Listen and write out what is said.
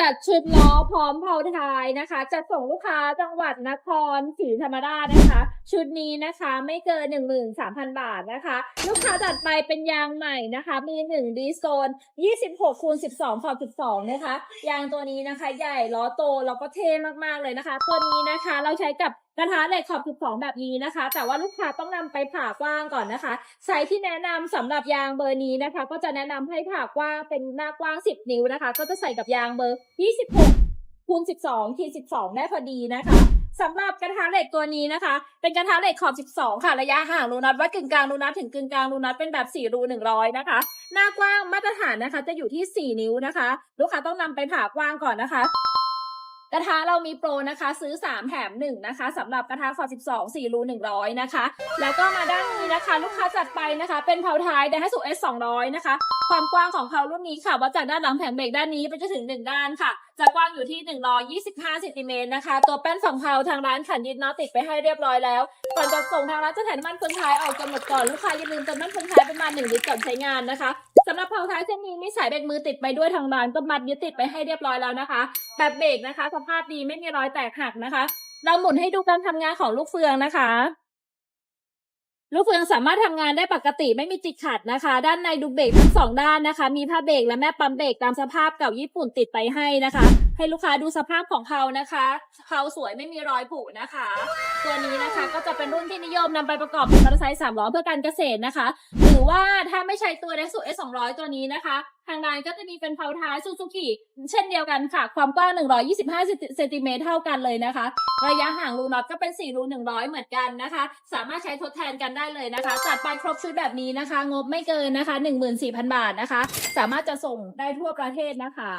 จัดชุดล้อพร้อมเผาทายนะคะ จัดส่งลูกค้าจังหวัดนครศรีธรรมราชนะคะ ชุดนี้นะคะไม่เกิน 13,000 บาทนะคะ ลูกค้าจัดไปเป็นยางใหม่นะคะ มี1ดีโซน 26คูณ12ขอบ12 นะคะ ยางตัวนี้นะคะ ใหญ่ล้อโตแล้วก็เท่มากๆเลยนะคะ ตัวนี้นะคะเราใช้กับ กระทะเหล็กขอบ 12 แบบนี้นะคะ แต่ว่าลูกค้าต้องนำไปผ่ากว้างก่อนนะคะไซส์ที่แนะนำสำหรับยางเบอร์นี้นะคะ ก็จะแนะนำให้ผ่ากว้างเป็นหน้ากว้าง 10 นิ้วนะคะ ก็จะใส่กับยางเบอร์ 26คูณ12ที12 ได้พอดีนะคะสำหรับกระทะเหล็กตัวนี้นะคะ เป็นกระทะเหล็กขอบ 12 ค่ะ ระยะห่างรูนัดวัดกึ่งกลางรูนัดถึงกึ่งกลางรูนัดเป็นแบบ 4 รู 100 นะคะ หน้ากว้างมาตรฐานนะคะ จะอยู่ที่ 4 นิ้วนะคะ ลูกค้าต้องนำไปผ่ากว้างก่อนนะคะ ระทะเรามีโปรนะคะ ซื้อ 3 แถม 1 นะคะสำหรับกระทะขอ12 4รู100 นะคะ แล้วก็มาด้านนี้นะคะ ลูกค้าจัดไปนะคะ เป็นเพาท้ายไดให้สุ S 200 นะคะ ความกว้างของเพารุ่นนี้ค่ะวัดจากด้านหลังแผงเบรกด้านนี้ไปจนถึง 1 ด้านค่ะจะกว้างอยู่ที่ 125เซนติเมตรนะคะ ตัวแป้นสองเพาทางร้านขันยึดน็อตติดไปให้เรียบร้อยแล้ว ก่อนจะส่งทางร้านจะแถมน้ำมันเฟืองท้ายออกจนหมดก่อนลูกค้าอย่าลืมเติมน้ำมันเฟืองท้ายประมาณ1ลิตรก่อนใช้งานนะคะสำหรับเพาท้ายเส้นนี้มีสายเบรกมือติดไปด้วยทางร้านก็มัดยึดติดไปให้เรียบร้อยแล้วนะคะ แบบเบรกนะคะ สภาพดีไม่มีรอยแตกหักนะคะ เราหมุนให้ดูการทำงานของลูกเฟืองนะคะ ลูกเฟืองสามารถทำงานได้ปกติไม่มีติดขัดนะคะ ด้านในดูเบรกทั้งสองด้านนะคะ มีผ้าเบรกและแม่ปั๊มเบรกตามสภาพเก่าญี่ปุ่นติดไปให้นะคะ ให้ลูกค้าดูสภาพของเขานะคะเขาสวยไม่มีรอยผุนะคะ ตัวนี้นะคะก็จะเป็นรุ่นที่นิยมนำไปประกอบเป็นมอเตอร์ไซค์สามล้อเพื่อการเกษตรนะคะ หรือว่าถ้าไม่ใช้ตัว d ดสุ S 200ตัวนี้นะคะ ทางร้านก็จะมีเป็นเพาท้ายซูซูกิเช่นเดียวกันค่ะ ความกว้าง 125เซนติเมตรเท่ากันเลยนะคะ ระยะห่างรูน็อตก็เป็น 4 รู 100 เหมือนกันนะคะ สามารถใช้ทดแทนกันได้เลยนะคะ จัดไปครบชุดแบบนี้นะคะ งบไม่เกินนะคะ 14,000 บาทนะคะ สามารถจะส่งได้ทั่วประเทศนะคะ